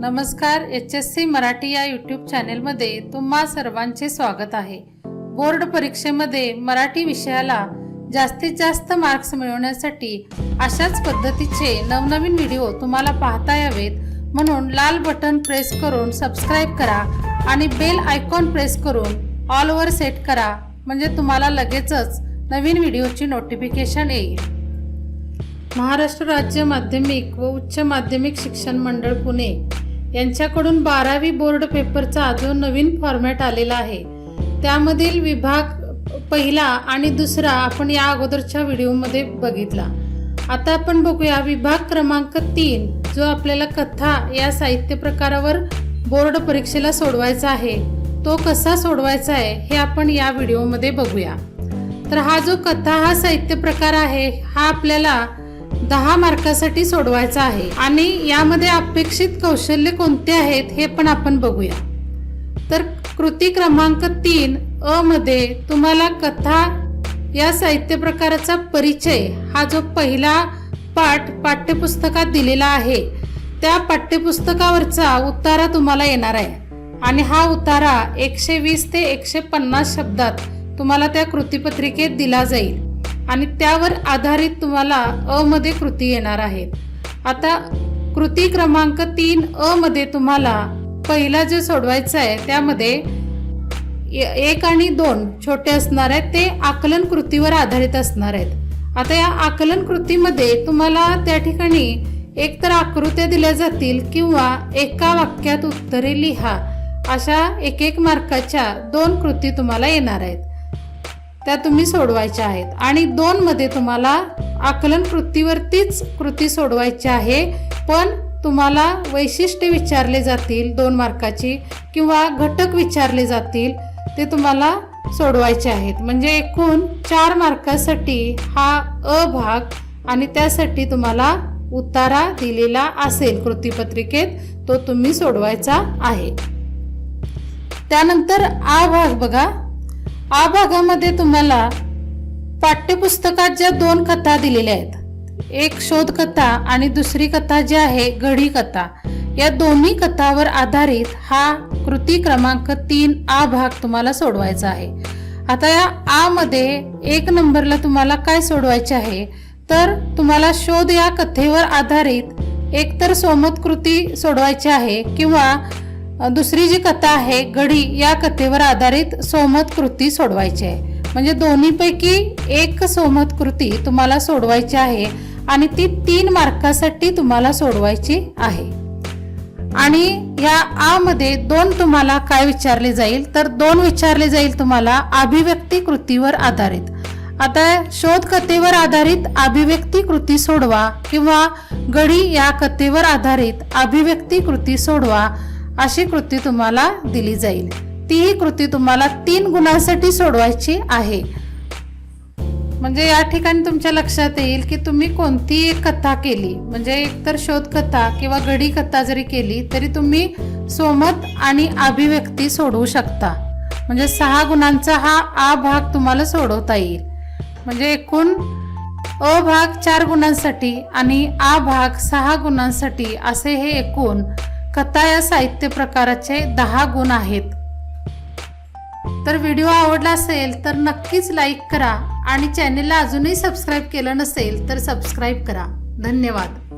नमस्कार H S C Marathi या YouTube चॅनेलमध्ये तुम्हा सर्वांचे स्वागत आहे. बोर्ड परीक्षेमध्ये मराठी विषयाला जास्तीत जास्त मार्क्स मिळवण्यासाठी अशाच पद्धतीचे नवनवीन व्हिडिओ तुम्हाला पाहता यावेत. म्हणून लाल बटन प्रेस करून सबस्क्राईब करा आणि बेल आयकॉन प्रेस करून ऑलवर सेट करा. म्हणजे तुम्हाला लगेचच नवीन व्हिडिओची नोटिफिकेशन येईल. महाराष्ट्र राज्य माध्यमिक व उच्च माध्यमिक शिक्षण मंडळ पुणे. यांच्याकडून बारावी बोर्ड पेपरचा जो नवीन फॉर्मॅट आलेला आहे. त्यामधील विभाग पहिला आणि दुसरा आपण या अगोदरच्या व्हिडिओमध्ये बघितला. आता आपण बघूया विभाग क्रमांक तीन जो आपल्याला कथा या साहित्य प्रकारावर बोर्ड परीक्षेला सोडवायचा आहे. तो कसा सोडवायचा आहे हे आपण या व्हिडिओमध्ये बघूया. तर हा जो कथा हा साहित्य प्रकार आहे हा आपल्याला दहा मार्कासाठी सोडवायचा आहे. आणि यामध्ये अपेक्षित कौशल्य कोणते आहेत हे पण आपण बघूया. तर कृती क्रमांक तीन अ मध्ये तुम्हाला कथा या साहित्य प्रकाराचा परिचय हा जो पहिला पाठ पाठ्यपुस्तकात दिलेला आहे त्या पाठ्यपुस्तकावरचा उतारा तुम्हाला येणार आहे. आणि हा उतारा एकशे वीस ते एकशे पन्नास शब्दात तुम्हाला त्या कृतीपत्रिकेत दिला जाईल. आणि त्यावर आधारित तुम्हाला अ मध्ये कृती येणार आहेत आता कृती क्रमांक तीन अ मध्ये तुम्हाला पहिला जे सोडवायचं आहे त्यामध्ये ए- एक आणि दोन छोटे असणार आहेत ते आकलन कृतीवर आधारित असणार आहेत. आता या आकलन कृतीमध्ये तुम्हाला त्या ठिकाणी एकतर आकृत्या दिल्या जातील किंवा एका वाक्यात उत्तरे लिहा. अशा एक एक मार्काच्या दोन कृती तुम्हाला येणार आहेत. त्या तुम्ही सोडवायच्या आहेत. आणि दोनमध्ये तुम्हाला आकलन कृतीवरतीच कृती सोडवायची आहे. पण तुम्हाला वैशिष्ट्य विचारले जातील दोन मार्काची किंवा घटक विचारले जातील ते तुम्हाला सोडवायचे आहेत. म्हणजे एकूण चार मार्कासाठी हा अ भाग आणि त्यासाठी तुम्हाला उतारा दिलेला असेल कृतीपत्रिकेत तो तुम्ही सोडवायचा आहे. त्यानंतर आ भाग बघा. आ भागामध्ये तुम्हाला पाठ्यपुस्तकात ज्या दोन कथा दिलेल्या आहेत एक शोध कथा आणि दुसरी कथा जी आहे घडी कथा या दोन्ही कथावर आधारित हा कृती क्रमांक तीन आ भाग तुम्हाला सोडवायचा आहे. आता या आ मध्ये एक नंबरला तुम्हाला काय सोडवायचे आहे तर तुम्हाला शोध या कथेवर आधारित एकतर सोमत कृती सोडवायची आहे किंवा दुसरी जी कथा आहे गडी या कथेवर आधारित सोमत कृती सोडवायची आहे. म्हणजे दोन्हीपैकी एक सोमत कृती तुम्हाला सोडवायची आहे आणि ती तीन मार्कासाठी तुम्हाला सोडवायची आहे. आणि या आ मध्ये दोन तुम्हाला काय विचारले जाईल तर दोन विचारले जाईल तुम्हाला अभिव्यक्ती कृतीवर आधारित. आता शोध कथेवर आधारित अभिव्यक्ती कृती सोडवा किंवा गडी या कथेवर आधारित अभिव्यक्ती कृती सोडवा. अशी कृती तुम्हाला दिली जाईल. तीही कृती तुम्हाला तीन गुणांसाठी सोडवायची आहे. म्हणजे या ठिकाणी तुमच्या लक्षात येईल की तुम्ही कोणती एक कथा केली म्हणजे एकतर शोध कथा किंवा गडी कथा जरी केली तरी तुम्ही सोमत आणि अभिव्यक्ती सोडवू शकता. म्हणजे सहा गुणांचा हा आ भाग तुम्हाला सोडवता येईल. म्हणजे एकूण अ भाग चार गुणांसाठी आणि आ भाग सहा गुणांसाठी असे हे एकूण कथा या साहित्य प्रकाराचे दहा गुण आहेत. तर व्हिडिओ आवडला असेल तर नक्कीच लाईक करा आणि चॅनेलला अजूनही सबस्क्राईब केलं नसेल तर सबस्क्राईब करा. धन्यवाद.